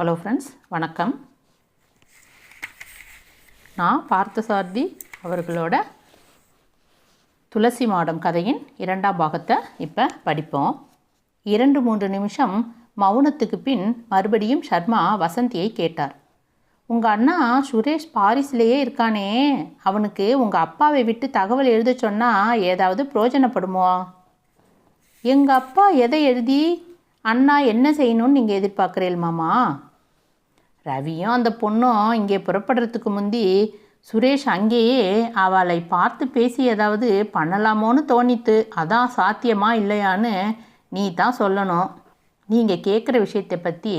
Hello friends வணக்கம். நான் பார்த்தசாரதி அவர்களோட துளசி மாடம் கதையின் இரண்டாம் பாகத்தை இப்போ படிப்போம். இரண்டு மூன்று நிமிஷம் மௌனத்துக்கு பின் மறுபடியும் சர்மா வசந்தியை கேட்டார். உங்கள் அண்ணா சுரேஷ் பாரிஸ்லேயே இருக்கானே. அவனுக்கு உங்கள் அப்பாவை விட்டு தகவல் எழுத சொன்னால் ஏதாவது பிரயோஜனப்படுமோ? எங்கள் அப்பா எதை எழுதி? அண்ணா என்ன செய்யணும்னு நீங்கள் எதிர்பார்க்குறீள் மாமா? ரவியும் அந்த பொண்ணும் இங்கே புறப்படுறதுக்கு முந்தி சுரேஷ் அங்கேயே அவளை பார்த்து பேசி ஏதாவது பண்ணலாமோன்னு தோணித்து அதான் சாத்தியமா இல்லையான்னு நீ தான் சொல்லணும். நீங்கள் கேட்குற விஷயத்தை பற்றி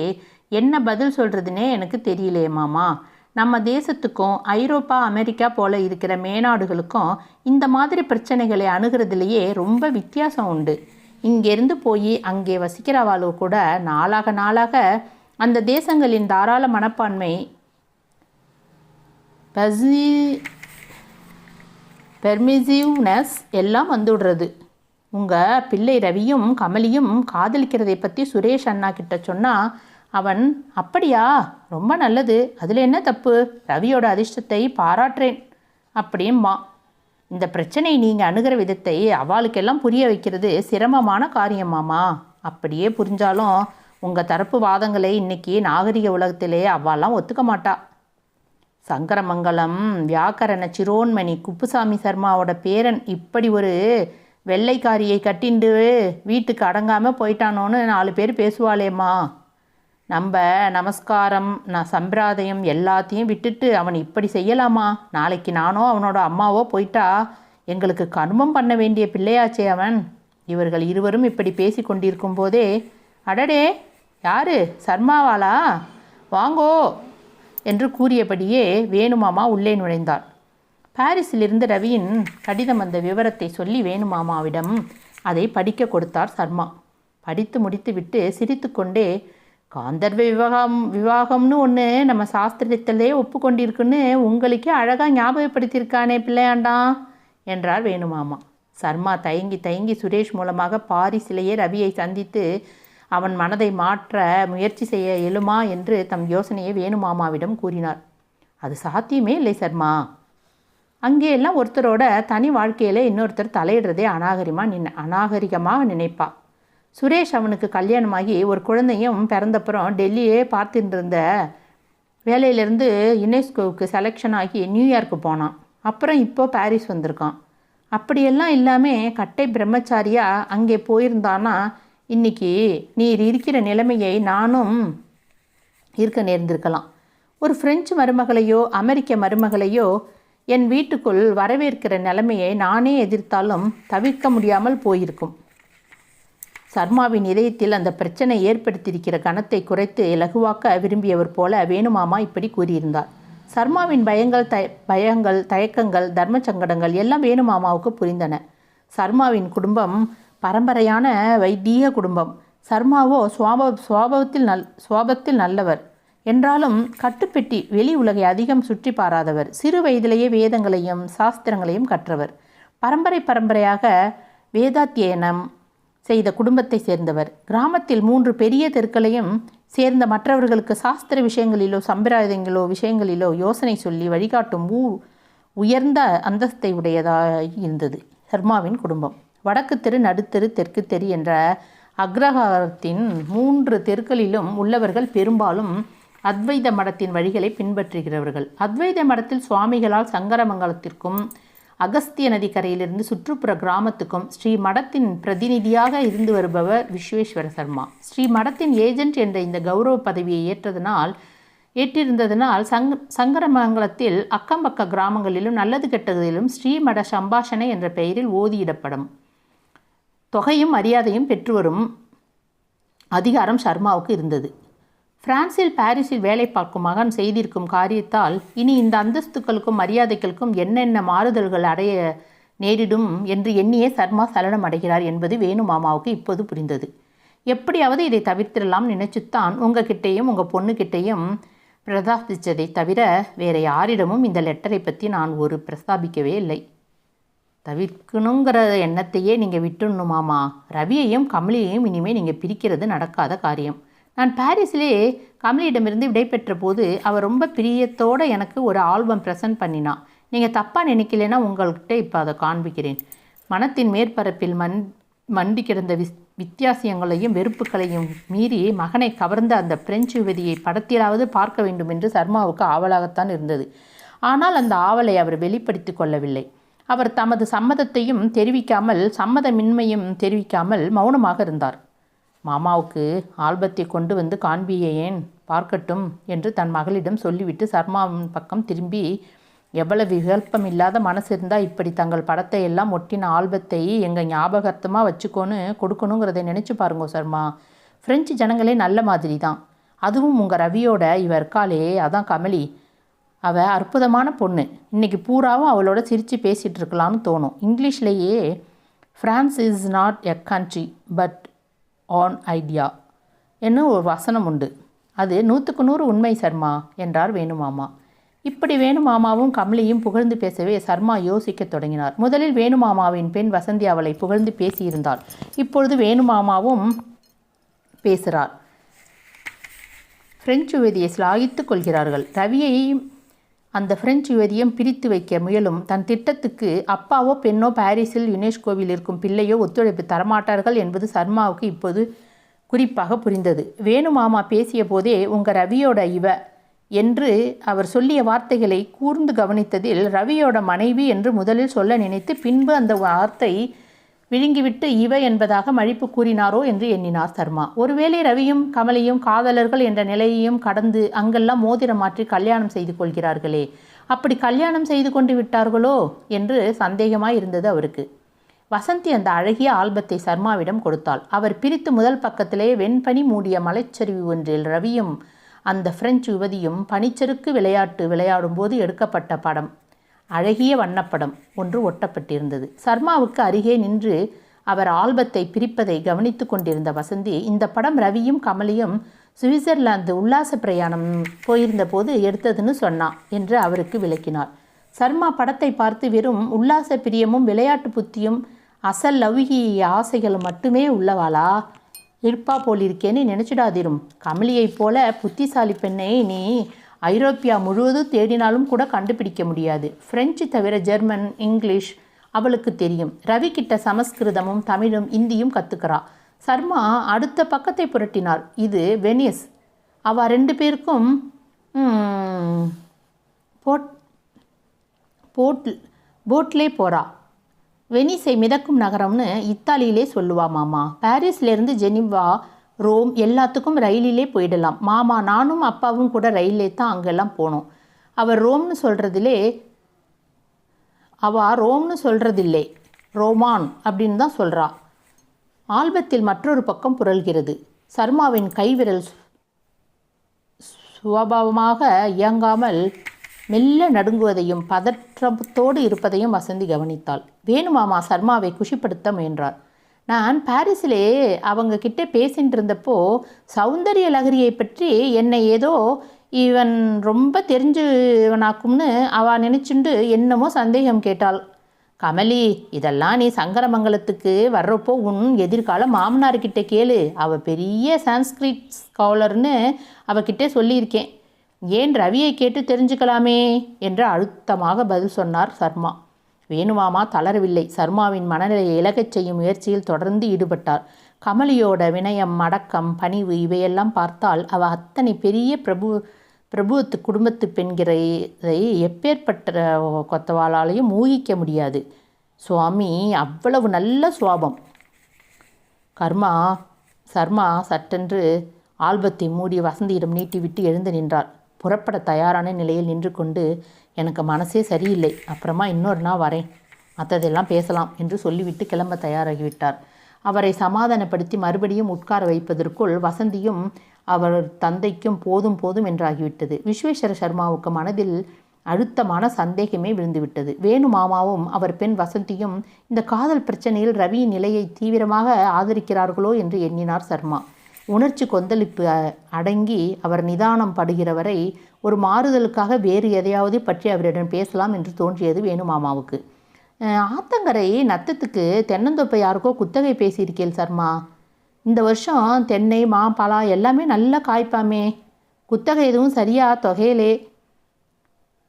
என்ன பதில் சொல்கிறதுனே எனக்கு தெரியலையே மாமா. நம்ம தேசத்துக்கும் ஐரோப்பா அமெரிக்கா போல இருக்கிற மேநாடுகளுக்கும் இந்த மாதிரி பிரச்சனைகளை அணுகிறதுலையே ரொம்ப வித்தியாசம் உண்டு. இங்கேருந்து போய் அங்கே வசிக்கிறவாளோ கூட நாளாக நாளாக அந்த தேசங்களின் தாராள மனப்பான்மை பசி பெர்மிசிவ்னஸ் எல்லாம் வந்துடுறது. உங்கள் பிள்ளை ரவியும் கமலியும் காதலிக்கிறதை பற்றி சுரேஷ் அண்ணா கிட்ட சொன்னால் அவன் அப்படியா? ரொம்ப நல்லது. அதில் என்ன தப்பு? ரவியோட அதிர்ஷ்டத்தை பாராட்டுறேன். அப்படியும்மா இந்த பிரச்சனை நீங்கள் அணுகிற விதத்தை அவளுக்கெல்லாம் புரிய வைக்கிறது சிரமமான காரியமாமா அப்படியே புரிஞ்சாலும் உங்கள் தரப்பு வாதங்களை இன்னைக்கு நாகரிக உலகத்திலே அவ்வாலாம் ஒத்துக்க மாட்டா. சங்கரமங்கலம் வியாக்கரண சிரோன்மணி குப்புசாமி சர்மாவோட பேரன் இப்படி ஒரு வெள்ளைக்காரியை கட்டிண்டு வீட்டுக்கு அடங்காமல் போயிட்டானோன்னு நாலு பேர் பேசுவாளேம்மா. நம்ம நமஸ்காரம் நான் சம்பிராதயம் எல்லாத்தையும் விட்டுட்டு அவன் இப்படி செய்யலாமா? நாளைக்கு நானோ அவனோட அம்மாவோ போயிட்டா எங்களுக்கு கர்மம் பண்ண வேண்டிய பிள்ளையாச்சே அவன். இவர்கள் இருவரும் இப்படி பேசி கொண்டிருக்கும் போதே அடடே யாரு? சர்மாவாளா? வாங்கோ! என்று கூறியபடியே வேணுமாமா உள்ளே நுழைந்தார். பாரிஸிலிருந்து ரவியின் கடிதம் வந்த விவரத்தை சொல்லி வேணுமாமாவிடம் அதை படிக்க கொடுத்தார் சர்மா. படித்து முடித்துவிட்டு சிரித்துக்கொண்டே காந்தர்வ விவாகம் விவாகம்னு ஒன்று நம்ம சாஸ்திரத்திலே ஒப்புக்கொண்டிருக்குன்னு உங்களுக்கே அழகாக ஞாபகப்படுத்தியிருக்கானே பிள்ளையாண்டாம் என்றார் வேணுமாமா. சர்மா தயங்கி தயங்கி சுரேஷ் மூலமாக பாரிஸிலேயே ரவியை சந்தித்து அவன் மனதை மாற்ற முயற்சி செய்ய இயலுமா என்று தம் யோசனையை வேணுமாமாவிடம் கூறினார். அது சாத்தியமே இல்லை சர்மா. அங்கே எல்லாம் ஒருத்தரோட தனி வாழ்க்கையில் இன்னொருத்தர் தலையிடுறதே அநாகரிகமாக நின் அநாகரிகமாக நினைப்பா. சுரேஷ் அவனுக்கு கல்யாணமாகி ஒரு குழந்தையும் பிறந்தப்புறம் டெல்லியே பார்த்துட்டு இருந்த வேலையிலேருந்து யுனெஸ்கோவுக்கு செலெக்ஷன் ஆகி நியூயார்க்கு போனான். அப்புறம் இப்போ பாரிஸ் வந்திருக்கான். அப்படியெல்லாம் இல்லாமல் கட்டை பிரம்மச்சாரியாக அங்கே போயிருந்தான்னா இன்னைக்கு நீர் இருக்கிற நிலைமையை நானும் இருக்க நேர்ந்திருக்கலாம். ஒரு பிரெஞ்சு மருமகளையோ அமெரிக்க மருமகளையோ என் வீட்டுக்குள் வரவேற்கிற நிலைமையை நானே எதிர்த்தாலும் தவிர்க்க முடியாமல் போயிருக்கும். சர்மாவின் இதயத்தில் அந்த பிரச்சனை ஏற்படுத்தியிருக்கிற கணத்தை குறைத்து இலகுவாக்க விரும்பியவர் போல வேணுமாமா இப்படி கூறியிருந்தார். சர்மாவின் பயங்கள் த பயங்கள் தயக்கங்கள் தர்ம சங்கடங்கள் எல்லாம் வேணுமாமாவுக்கு புரிந்தன. சர்மாவின் குடும்பம் பரம்பரையான வைத்தீக குடும்பம். சர்மாவோ சுவாப சுவாபத்தில் நல் சுவாபத்தில் நல்லவர். என்றாலும் கட்டுப்பெட்டி வெளி உலகை அதிகம் சுற்றி பாராதவர். சிறு வயதிலேயே வேதங்களையும் சாஸ்திரங்களையும் கற்றவர். பரம்பரை பரம்பரையாக வேதாத்தியனம் செய்த குடும்பத்தை சேர்ந்தவர். கிராமத்தில் மூன்று பெரிய தெருக்களையும் சேர்ந்த மற்றவர்களுக்கு சாஸ்திர விஷயங்களிலோ சம்பிரதாயங்களோ விஷயங்களிலோ யோசனை சொல்லி வழிகாட்டும் ஊ உயர்ந்த அந்தஸ்தை உடையதாக இருந்தது சர்மாவின் குடும்பம். வடக்கு தெரு நடுத்தெரு தெற்கு தெரு என்ற அக்ரஹாரத்தின் மூன்று தெருக்களிலும் உள்ளவர்கள் பெரும்பாலும் அத்வைத மடத்தின் வழிகளை பின்பற்றுகிறவர்கள். அத்வைத மடத்தில் சுவாமிகளால் சங்கரமங்கலத்திற்கும் அகஸ்திய நதிக்கரையிலிருந்து சுற்றுப்புற கிராமத்துக்கும் ஸ்ரீ மடத்தின் பிரதிநிதியாக இருந்து வருபவர் விஸ்வேஸ்வர சர்மா. ஸ்ரீ மடத்தின் ஏஜென்ட் என்ற இந்த கௌரவ பதவியை ஏற்றதனால் ஏற்றிருந்ததனால் சங் சங்கரமங்கலத்தில் அக்கம்பக்க கிராமங்களிலும் நல்லது கெட்டதிலும் ஸ்ரீமட சம்பாஷணை என்ற பெயரில் ஓதியிடப்படும். தொகையும் மரியாதையும் பெற்று வரும் அதிகாரம் சர்மாவுக்கு இருந்தது. பிரான்சில் பாரிஸில் வேலை பார்க்கும் மகன் செய்திருக்கும் காரியத்தால் இனி இந்த அந்தஸ்துக்களுக்கும் மரியாதைகளுக்கும் என்னென்ன மாறுதல்கள் அடைய நேரிடும் என்று எண்ணியே சர்மா சலனம் அடைகிறார் என்பது வேணு மாமாவுக்கு இப்போது புரிந்தது. எப்படியாவது இதை தவிர்த்திடலாம் நினைச்சுத்தான் உங்ககிட்டேயும் உங்கள் பொண்ணுக்கிட்டேயும் பிரதாபித்ததை தவிர வேறு யாரிடமும் இந்த லெட்டரை பற்றி நான் ஒரு பிரஸ்தாபிக்கவே இல்லை. தவிர்க்கணுங்கிற எண்ணத்தையே நீங்கள் விட்டுடணுமாமா? ரவியையும் கமலியையும் இனிமேல் நீங்கள் பிரிக்கிறது நடக்காத காரியம். நான் பாரிஸ்லேயே கமலியிடமிருந்து விடைபெற்ற போது அவர் ரொம்ப பிரியத்தோடு எனக்கு ஒரு ஆல்பம் ப்ரெசன்ட் பண்ணினான் நீங்கள் தப்பாக நினைக்கலைன்னா உங்கள்கிட்ட இப்போ அதை காண்பிக்கிறேன். மனத்தின் மேற்பரப்பில் மண் மண்டி கிடந்த விஸ் வித்தியாசங்களையும் வெறுப்புகளையும் மீறி மகனை கவர்ந்த அந்த பிரெஞ்சு யுவதியை படத்திலாவது பார்க்க வேண்டும் என்று சர்மாவுக்கு ஆவலாகத்தான் இருந்தது. ஆனால் அந்த ஆவலை அவர் வெளிப்படுத்தி கொள்ளவில்லை. அவர் தமது சம்மதத்தையும் தெரிவிக்காமல் சம்மதமின்மையும் தெரிவிக்காமல் மௌனமாக இருந்தார். மாமாவுக்கு ஆல்பத்தை கொண்டு வந்து காண்பியேன் பார்க்கட்டும் என்று தன் மகளிடம் சொல்லிவிட்டு சர்மாவின் பக்கம் திரும்பி எவ்வளவு விகல்பம் இல்லாத மனசு இருந்தால் இப்படி தங்கள் படத்தை எல்லாம் ஒட்டின ஆல்பத்தை எங்கள் ஞாபகத்தமாக வச்சுக்கோன்னு கொடுக்கணுங்கிறத நினச்சி பாருங்க சர்மா. ஃப்ரெஞ்சு ஜனங்களே நல்ல மாதிரி தான் அதுவும் உங்கள் ரவியோட இவர் இருக்காளே அதான் கமலி. அவள் அற்புதமான பொண்ணு. இன்னைக்கு பூராவும் அவளோட சிரித்து பேசிகிட்டு இருக்கலாம்னு தோணும். இங்கிலீஷ்லேயே France is not a country but an idea என்னும் ஒரு வசனம் உண்டு. அது நூற்றுக்கு நூறு உண்மை சர்மா என்றார் வேணுமாமா. இப்படி வேணுமாமாவும் கமலியும் புகழ்ந்து பேசவே சர்மா யோசிக்கத் தொடங்கினார். முதலில் வேணுமாமாவின் பெண் வசந்தி அவளை புகழ்ந்து பேசியிருந்தாள். இப்பொழுது வேணுமாமாவும் பேசுகிறார். பிரெஞ்சு யுவதியை சிலாகித்து கொள்கிறார்கள். ரவியையும் அந்த பிரெஞ்சு யுவதியும் பிரித்து வைக்க முயலும். தன் திட்டத்துக்கு அப்பாவோ பெண்ணோ பாரிஸில் யுனெஸ்கோவில் இருக்கும் பிள்ளையோ ஒத்துழைப்பு தரமாட்டார்கள் என்பது சர்மாவுக்கு இப்போது குறிப்பாக புரிந்தது. வேணுமாமா பேசிய போதே உங்கள் ரவியோட இவ என்று அவர் சொல்லிய வார்த்தைகளை கூர்ந்து கவனித்ததில் ரவியோட மனைவி என்று முதலில் சொல்ல நினைத்து பின்பு அந்த வார்த்தை விழுங்கிவிட்டு இவ என்பதாக மழிப்பு கூறினாரோ என்று எண்ணினார் சர்மா. ஒருவேளை ரவியும் கமலியும் காதலர்கள் என்ற நிலையையும் கடந்து அங்கெல்லாம் மோதிரம் மாற்றி கல்யாணம் செய்து கொள்கிறார்களே. அப்படி கல்யாணம் செய்து கொண்டு விட்டார்களோ என்று சந்தேகமாய் இருந்தது அவருக்கு. வசந்தி அந்த அழகிய ஆல்பத்தை சர்மாவிடம் கொடுத்தாள். அவர் பிரித்து முதல் பக்கத்திலே வெண்பனி மூடிய மலைச்சரிவு ஒன்றில் ரவியும் அந்த பிரெஞ்சு யுவதியும் பனிச்சருக்கு விளையாட்டு விளையாடும்போது எடுக்கப்பட்ட படம். அழகிய வண்ணப்படம் ஒன்று ஒட்டப்பட்டிருந்தது. சர்மாவுக்கு அருகே நின்று அவர் ஆல்பத்தை பிரிப்பதை கவனித்து கொண்டிருந்த வசந்தி இந்த படம் ரவியும் கமலியும் சுவிட்சர்லாந்து உல்லாச பிரயாணம் போயிருந்த போது எடுத்ததுன்னு சொன்னான் என்று அவருக்கு விளக்கினார். சர்மா படத்தை பார்த்து வெறும் உல்லாச பிரியமும் விளையாட்டு புத்தியும் அசல் லவ்கி ஆசைகளும் மட்டுமே உள்ளவாளா? இருப்பா போலிருக்கேன்னு நினச்சிடாதிரும். கமலியைப் போல புத்திசாலி பெண்ணை நீ ஐரோப்பியா முழுவதும் தேடினாலும் கூட கண்டுபிடிக்க முடியாது. பிரெஞ்சு தவிர ஜெர்மன் இங்கிலீஷ் அவளுக்கு தெரியும். ரவி கிட்ட சமஸ்கிருதமும் தமிழும் இந்தியும் கற்றுக்கிறா சர்மா அடுத்த பக்கத்தை புரட்டினார் இது வெனிஸ். அவ ரெண்டு பேருக்கும் போட் போட் போட்லே போகிறா வெனிஸை மிதக்கும் நகரம்னு இத்தாலியிலே சொல்லுவா மாமா. பாரிஸ்லேருந்து ஜெனிவா ரோம் எல்லாத்துக்கும் ரயிலிலே போயிடலாம். மாமா நானும் அப்பாவும் கூட ரயிலே தான் அங்கெல்லாம் போனோம். அவர் ரோம்னு சொல்கிறதிலே அவ ரோம்னு சொல்கிறதில்லே ரோமான் அப்படின்னு தான் சொல்கிறா ஆல்பத்தில் மற்றொரு பக்கம் புரள்கிறது. சர்மாவின் கைவிரல் சுவாபாவமாக இயங்காமல் மெல்ல நடுங்குவதையும் பதற்றத்தோடு இருப்பதையும் வசந்தி கவனித்தாள். வேணுமாமா சர்மாவை குஷிப்படுத்த முயன்றார். நான் பாரிஸிலே அவங்க கிட்ட பேசிட்டு இருந்தப்போ சௌந்தரிய லகரியை பற்றி என்னை ஏதோ இவன் ரொம்ப தெரிஞ்சவனாக்கும்னு அவள் நினச்சிண்டு என்னமோ சந்தேகம் கேட்டாள். கமலி இதெல்லாம் நீ சங்கரமங்கலத்துக்கு வர்றப்போ உன் எதிர்கால மாமனார்கிட்ட கேளு. அவ பெரிய சான்ஸ்கிரிட் ஸ்காலர்னு அவகிட்டே சொல்லியிருக்கேன். ஏன் ரவியை கேட்டு தெரிஞ்சுக்கலாமே? என்று அழுத்தமாக பதில் சொன்னார் சர்மா. வேணுமாமா தளரவில்லை. சர்மாவின் மனநிலையை இலகச் செய்யும் முயற்சியில் தொடர்ந்து ஈடுபட்டார். கமலியோட வினயம் அடக்கம் பணிவு இவையெல்லாம் பார்த்தால் அவ அத்தனை பெரிய பிரபு பிரபுவத்து குடும்பத்து பெண்கிறதை எப்பேற்பட்ட கொத்தவாளாலையும் ஊகிக்க முடியாது. சுவாமி அவ்வளவு நல்ல சுவாபம். கர்மா சர்மா சட்டென்று ஆல்பத்தை மூடி வசந்தியிடம் நீட்டிவிட்டு எழுந்து நின்றார் புறப்பட தயாரான நிலையில் நின்று கொண்டு எனக்கு மனசே சரியில்லை. அப்புறமா இன்னொரு நாள் வரேன். மற்றதெல்லாம் பேசலாம் என்று சொல்லிவிட்டு கிளம்ப தயாராகிவிட்டார். அவரை சமாதானப்படுத்தி மறுபடியும் உட்கார வைப்பதற்குள் வசந்தியும் அவர் தந்தைக்கும் போதும் போதும் என்றாகிவிட்டது. விஸ்வேஸ்வர சர்மாவுக்கு மனதில் அழுத்தமான சந்தேகமே விழுந்துவிட்டது. வேணு மாமாவும் அவர் பெண் வசந்தியும் இந்த காதல் பிரச்சனையில் ரவியின் நிலையை தீவிரமாக ஆதரிக்கிறார்களோ என்று எண்ணினார் சர்மா. உணர்ச்சி கொந்தளிப்பு அடங்கி அவர் நிதானம் படுகிற வரை ஒரு மாறுதலுக்காக வேறு எதையாவது பற்றி அவரிடம் பேசலாம் என்று தோன்றியது வேணுமாமாவுக்கு. ஆத்தங்கரை நத்தத்துக்கு தென்னந்தோப்பை யாருக்கோ குத்தகை பேசியிருக்கேள் சர்மா. இந்த வருஷம் தென்னை மா எல்லாமே நல்லா காய்ப்பாமே. குத்தகை எதுவும் சரியா? தொகையிலே.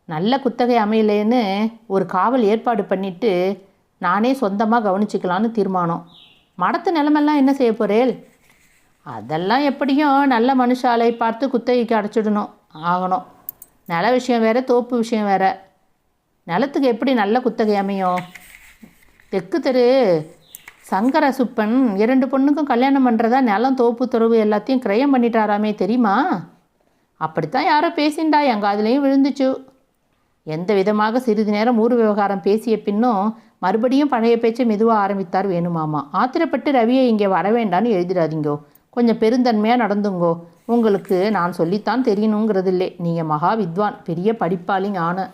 நல்ல குத்தகை அமையலேன்னு ஒரு காவல் ஏற்பாடு பண்ணிட்டு நானே சொந்தமாக கவனிச்சுக்கலான்னு தீர்மானம். மடத்து நிலமெல்லாம் என்ன செய்ய போகிறேன் அதெல்லாம் எப்படியும் நல்ல மனுஷாலை பார்த்து குத்தகைக்கு அடைச்சிடணும் ஆகணும். நில விஷயம் வேறு தோப்பு விஷயம் வேறு. நிலத்துக்கு எப்படி நல்ல குத்தகை அமையும்? தெற்கு தெரு சங்கர சுப்பன் இரண்டு பொண்ணுக்கும் கல்யாணம் பண்ணுறதா நிலம் தோப்பு துறவு எல்லாத்தையும் கிரயம் பண்ணிட்டாராமே தெரியுமா? அப்படித்தான் யாரோ பேசிண்டா எங்கள் அதுலேயும் விழுந்துச்சு. எந்த விதமாக சிறிது நேரம் ஊர் விவகாரம் பேசிய பின்னும் மறுபடியும் பழைய பேச்சை மெதுவாக ஆரம்பித்தார் வேணுமாமா. ஆத்திரப்பட்டு ரவியை இங்கே வர வேண்டான்னு எழுதிடாதீங்கோ. கொஞ்சம் பெருந்தன்மையாக நடந்துங்கோ. உங்களுக்கு நான் சொல்லித்தான் தெரியணுங்கிறது இல்லை நீங்கள் மகா வித்வான் பெரிய படிப்பாளிங்க ஆன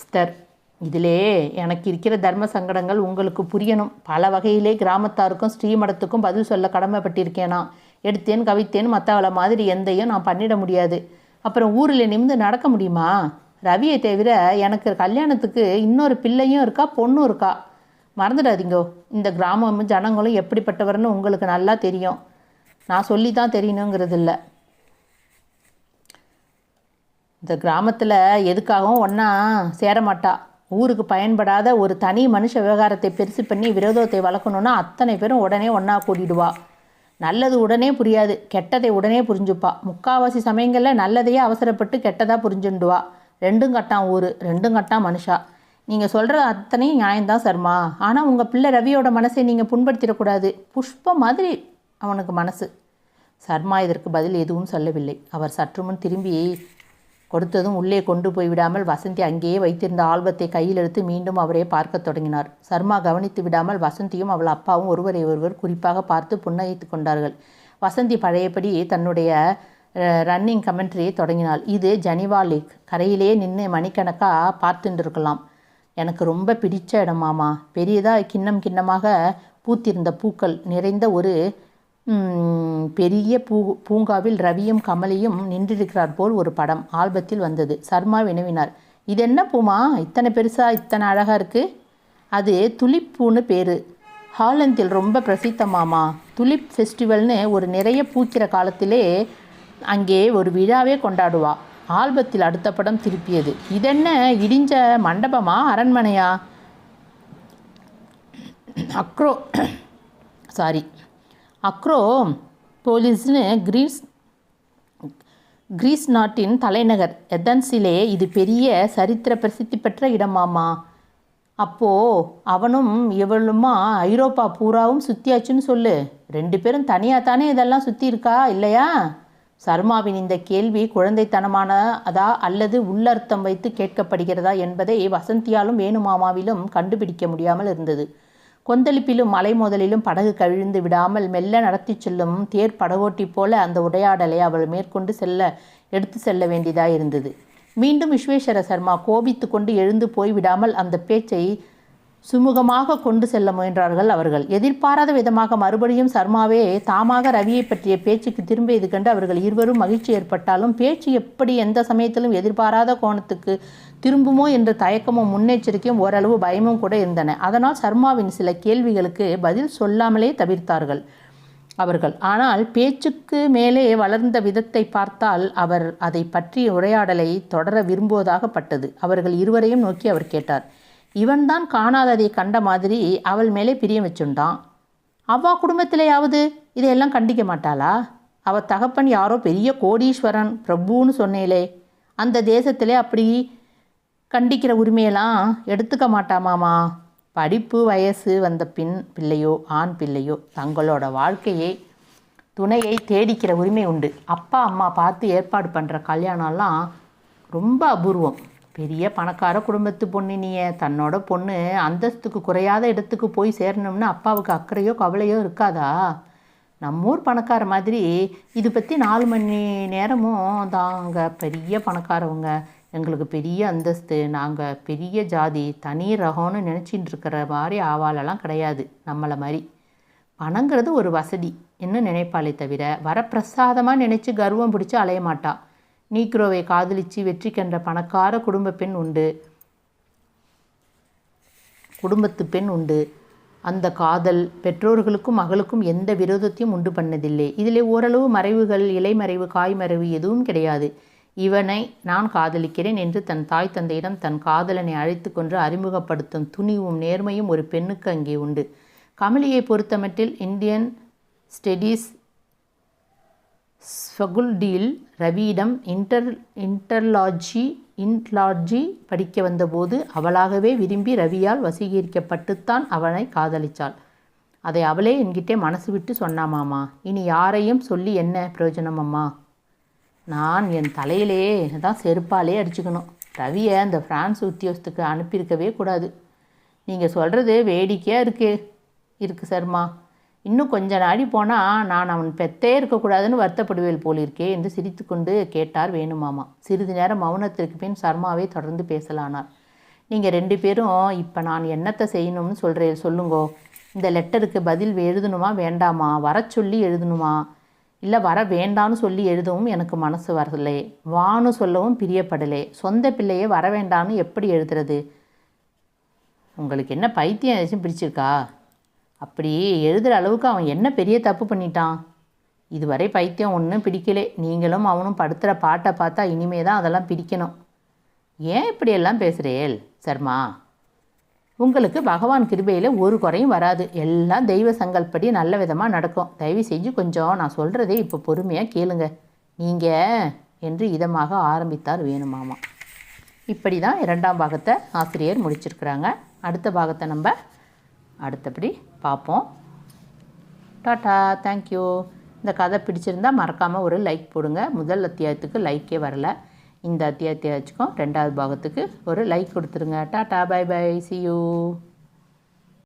ஸ்தர். இதிலே எனக்கு இருக்கிற தர்ம சங்கடங்கள் உங்களுக்கு புரியணும். பல வகையிலே கிராமத்தாருக்கும் ஸ்ரீமடத்துக்கும் பதில் சொல்ல கடமைப்பட்டிருக்கேனா எடுத்தேன் கவித்தேன் மற்றவளை மாதிரி எந்தையும் நான் பண்ணிட முடியாது. அப்புறம் ஊரில் நிமிந்து நடக்க முடியுமா? ரவியை தவிர எனக்கு கல்யாணத்துக்கு இன்னொரு பிள்ளையும் இருக்கா பொண்ணும் இருக்கா? மறந்துடாதீங்கோ. இந்த கிராமமும் ஜனங்களும் எப்படிப்பட்டவர்னு உங்களுக்கு நல்லா தெரியும். நான் சொல்லி தான் தெரியணுங்கிறது இல்லை இந்த கிராமத்தில் எதுக்காகவும் ஒன்றா சேரமாட்டா. ஊருக்கு பயன்படாத ஒரு தனி மனுஷ விவகாரத்தை பெருசு பண்ணி விரோதத்தை வளர்க்கணுன்னா அத்தனை பேரும் உடனே ஒன்றா கூட்டிடுவா. நல்லது உடனே புரியாது கெட்டதை உடனே புரிஞ்சுப்பா. முக்காவாசி சமயங்களில் நல்லதையே அவசரப்பட்டு கெட்டதாக புரிஞ்சுண்டுவா. ரெண்டும் கட்டான் ஊர் ரெண்டும் கட்டான் மனுஷா. நீங்கள் சொல்கிற அத்தனையும் நியாயம்தான் சர்மா. ஆனால் உங்கள் பிள்ளை ரவியோட மனசை நீங்கள் புண்படுத்திடக்கூடாது. புஷ்பம் மாதிரி அவனுக்கு மனசு. சர்மா இதற்கு பதில் எதுவும் சொல்லவில்லை. அவர் சற்று முன் திரும்பி கொடுத்ததும் உள்ளே கொண்டு போய் விடாமல் வசந்தி அங்கேயே வைத்திருந்த ஆல்பத்தை கையில் எடுத்து மீண்டும் அவரே பார்க்கத் தொடங்கினார். சர்மா கவனித்து விடாமல் வசந்தியும் அவள் அப்பாவும் ஒருவரை ஒருவர் குறிப்பாக பார்த்து புன்னகைத்து கொண்டார்கள். வசந்தி பழையபடி தன்னுடைய ரன்னிங் கமெண்ட்ரியை தொடங்கினாள். இது ஜனிவா லேக். கரையிலே நின்று மணிக்கணக்காக பார்த்துட்டு இருக்கலாம் எனக்கு ரொம்ப பிடிச்ச இடமாமா பெரியதாக கிண்ணம் கிண்ணமாக பூத்திருந்த பூக்கள் நிறைந்த ஒரு பெரிய பூ பூங்காவில் ரவியும் கமலியும் நின்றிருக்கிறார் போல் ஒரு படம் ஆல்பத்தில் வந்தது. சர்மா வினவினார். இது என்ன பூமா? இத்தனை பெருசாக இத்தனை அழகாக இருக்குது அது துலிப் பூன்னு ஹாலந்தில் ரொம்ப பிரசித்தமாமா. துலிப் ஃபெஸ்டிவல்னு ஒரு நிறைய பூக்கிற காலத்திலே அங்கே ஒரு விழாவே கொண்டாடுவா. ஆல்பத்தில் அடுத்த படம் திருப்பியது. இதென்ன? இடிஞ்ச மண்டபமா? அரண்மனையா? அக்ரோ சாரி அக்ரோ போலீஸ்னு கிரீஸ் கிரீஸ் நாட்டின் தலைநகர் எதன்ஸிலே இது பெரிய சரித்திர பிரசித்தி பெற்ற இடமாமா? அப்போ அவனும் இவளுமா ஐரோப்பா பூராவும் சுற்றியாச்சுன்னு சொல்லு. ரெண்டு பேரும் தனியாக தானே இதெல்லாம் சுற்றி இருக்கா இல்லையா? சர்மாவின் இந்த கேள்வி குழந்தைத்தனமான அதா அல்லது உள்ளர்த்தம் வைத்து கேட்கப்படுகிறதா என்பதை வசந்தியாலும் வேணுமாமாவிலும் கண்டுபிடிக்க முடியாமல் இருந்தது. கொந்தளிப்பிலும் மலைமோதலிலும் படகு கவிழ்ந்து விடாமல் மெல்ல நடத்தி செல்லும் தேர் படகோட்டி போல அந்த உரையாடலை அவள் மேற்கொண்டு செல்ல எடுத்து செல்ல வேண்டியதாக இருந்தது. மீண்டும் விஸ்வேஸ்வர சர்மா கோபித்து கொண்டு எழுந்து போய்விடாமல் அந்த பேச்சை சுமூகமாக கொண்டு செல்ல முயன்றார்கள் அவர்கள். எதிர்பாராத விதமாக மறுபடியும் சர்மாவே தாமாக ரவியை பற்றிய பேச்சுக்கு திரும்பியது கண்டு அவர்கள் இருவரும் மகிழ்ச்சி ஏற்பட்டாலும் பேச்சு எப்படி எந்த சமயத்திலும் எதிர்பாராத கோணத்துக்கு திரும்புமோ என்ற தயக்கமும் முன்னெச்சரிக்கையும் ஓரளவு பயமும் கூட இருந்தன. அதனால் சர்மாவின் சில கேள்விகளுக்கு பதில் சொல்லாமலே தவிர்த்தார்கள் அவர்கள். ஆனால் பேச்சுக்கு மேலே வளர்ந்த விதத்தை பார்த்தால் அவர் அதை பற்றிய உரையாடலை தொடர விரும்புவதாகப்பட்டது. அவர்கள் இருவரையும் நோக்கி அவர் கேட்டார் இவன்தான் காணாததை கண்ட மாதிரி அவள் மேலே பிரியம் வச்சுண்டான். அவ்வா குடும்பத்திலேயாவது இதையெல்லாம் கண்டிக்க மாட்டாளா? அவள் தகப்பன் யாரோ பெரிய கோடீஸ்வரன் பிரபுன்னு சொன்னேலே அந்த தேசத்திலே அப்படி கண்டிக்கிற உரிமையெல்லாம் எடுத்துக்க மாட்டாமாமா படிப்பு வயசு வந்த பின் பிள்ளையோ ஆண் பிள்ளையோ தங்களோட வாழ்க்கையை துணையை தேடிக்கிற உரிமை உண்டு. அப்பா அம்மா பார்த்து ஏற்பாடு பண்ணுற கல்யாணம்லாம் ரொம்ப அபூர்வம். பெரிய பணக்கார குடும்பத்து பொண்ணு நீயே தன்னோட பொண்ணு அந்தஸ்துக்கு குறையாத இடத்துக்கு போய் சேரணும்னு அப்பாவுக்கு அக்கறையோ கவலையோ இருக்காதா? நம்மூர் பணக்கார மாதிரி இது பற்றி நாலு மணி நேரமும் தாங்க பெரிய பணக்காரவங்க. எங்களுக்கு பெரிய அந்தஸ்து நாங்கள் பெரிய ஜாதி தனி ரகம்னு நினச்சிட்டு இருக்கிற மாதிரி ஆவாலெல்லாம் கிடையாது நம்மளை மாதிரி. பணங்கிறது ஒரு வசதி என்ன நினைப்பாளே தவிர வரப்பிரசாதமாக நினச்சி கர்வம் பிடிச்சி அலைய மாட்டா. நீக்ரோவை காதலிச்சு வெற்றி கண்ட பணக்கார குடும்ப பெண் உண்டு. குடும்பத்து பெண் உண்டு. அந்த காதல் பெற்றோர்களுக்கும் மகளுக்கும் எந்த விரோதத்தையும் உண்டு பண்ணதில்லை. இதிலே ஓரளவு மறைவுகள் இலைமறைவு காய்மறைவு எதுவும் கிடையாது. இவனை நான் காதலிக்கிறேன் என்று தன் தாய் தந்தையிடம் தன் காதலனை அழைத்து கொன்று அறிமுகப்படுத்தும் துணிவும் நேர்மையும் ஒரு பெண்ணுக்கு அங்கே உண்டு. கமலியை பொறுத்தமட்டில் இந்தியன் ஸ்டடீஸ் ஸ்வகுல்டீல் ரவியிடம் இன்டர் இன்டர்லாஜி இன்ட்லாஜி படிக்க வந்தபோது அவளாகவே விரும்பி ரவியால் வசீகரிக்கப்பட்டுத்தான் அவனை காதலித்தாள் அதை அவளே என்கிட்டே மனசு விட்டு சொன்னாமாமா இனி யாரையும் சொல்லி என்ன பிரயோஜனம் அம்மா நான் என் தலையிலே தான் செருப்பாலே அடிச்சுக்கணும். ரவியை அந்த ஃப்ரான்ஸ் உத்தியோகத்துக்கு அனுப்பியிருக்கவே கூடாது. நீங்கள் சொல்கிறது வேடிக்கையாக இருக்கு. இருக்கு சர்மா. இன்னும் கொஞ்ச நாடி போனால் நான் அவன் பெத்தே இருக்கக்கூடாதுன்னு வருத்தப்படுவேல் போலிருக்கே என்று சிரித்துக்கொண்டு கேட்டார் வேணுமாமா. சிறிது நேரம் மௌனத்திற்கு பின் சர்மாவை தொடர்ந்து பேசலானார். நீங்கள் ரெண்டு பேரும் இப்போ நான் என்னத்தை செய்யணும்னு சொல்கிறேன் சொல்லுங்கோ. இந்த லெட்டருக்கு பதில் எழுதணுமா வேண்டாமா? வர சொல்லி எழுதணுமா? இல்லை வர வேண்டான்னு சொல்லி எழுதவும் எனக்கு மனசு வரலே. வான்னு சொல்லவும் பிரியப்படலை. சொந்த பிள்ளையே வர வேண்டான்னு எப்படி எழுதுறது? உங்களுக்கு என்ன பைத்தியம் ஏதாச்சும் பிடிச்சிருக்கா? அப்படி எழுதுகிற அளவுக்கு அவன் என்ன பெரிய தப்பு பண்ணிட்டான்? இதுவரை பைத்தியம் ஒன்றும் பிடிக்கலே. நீங்களும் அவனும் படுத்துகிற பாட்டை பார்த்தா இனிமே தான் அதெல்லாம் பிடிக்கணும். ஏன் இப்படியெல்லாம் பேசுகிறேல் சர்மா? உங்களுக்கு பகவான் கிருபையில் ஒரு குறையும் வராது. எல்லாம் தெய்வ சங்கல்படி நல்ல விதமாக நடக்கும். தயவு செஞ்சு கொஞ்சம் நான் சொல்கிறதே இப்போ பொறுமையாக கேளுங்க. நீங்கள் என்று இதமாக ஆரம்பித்தார் வேணுமாமா. இப்படி தான் இரண்டாம் பாகத்தை ஆசிரியர் முடிச்சிருக்கிறாங்க. அடுத்த பாகத்தை நம்ம அடுத்தபடி பார்ப்போம். டாட்டா தேங்க்யூ இந்த கதை பிடிச்சிருந்தா மறக்காமல் ஒரு லைக் போடுங்க. முதல் அத்தியாயத்துக்கு லைக்கே வரல. இந்த அத்தியாயத்தையாச்சுக்கும் ரெண்டாவது பாகத்துக்கு ஒரு லைக் கொடுத்துருங்க. Tata bye bye see you